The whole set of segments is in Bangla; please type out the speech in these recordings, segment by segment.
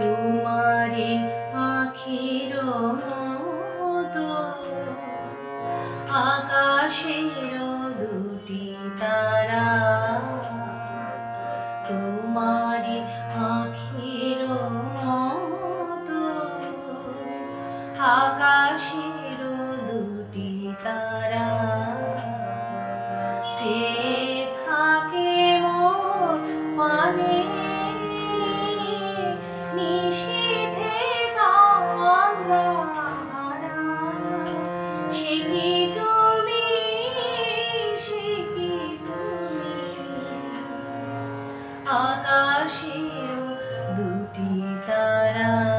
তোমারি আখির মতো আকাশের আকাশের দুটি তারা।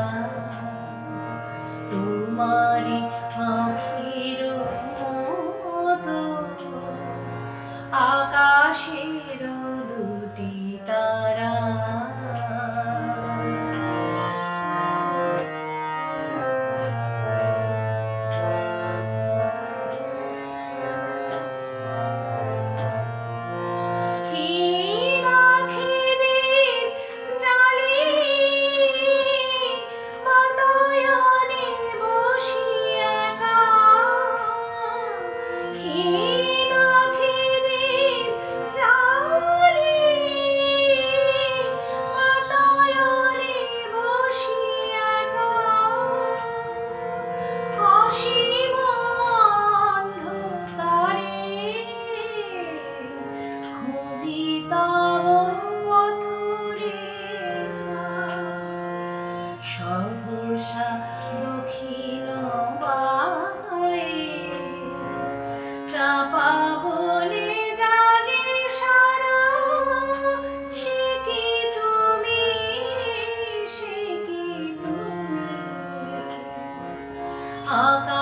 আকাশের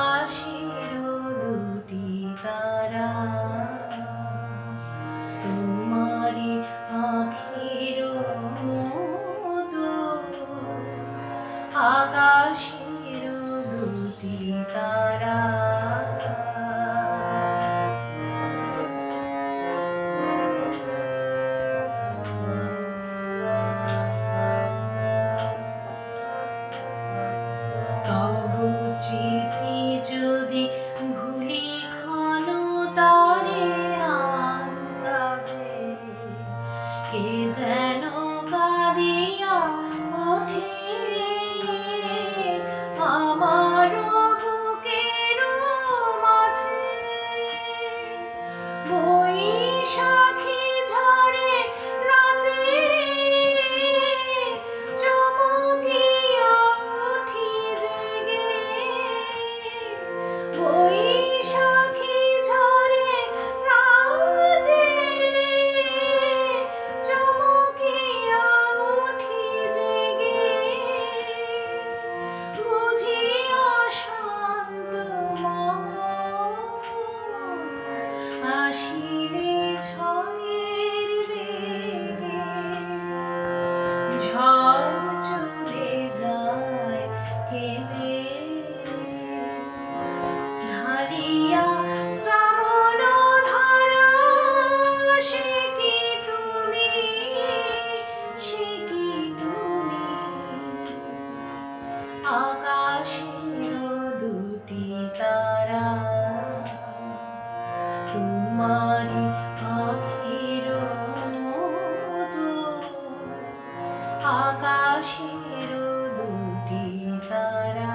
আসিলে ছয়ের আকাশের দুটি তারা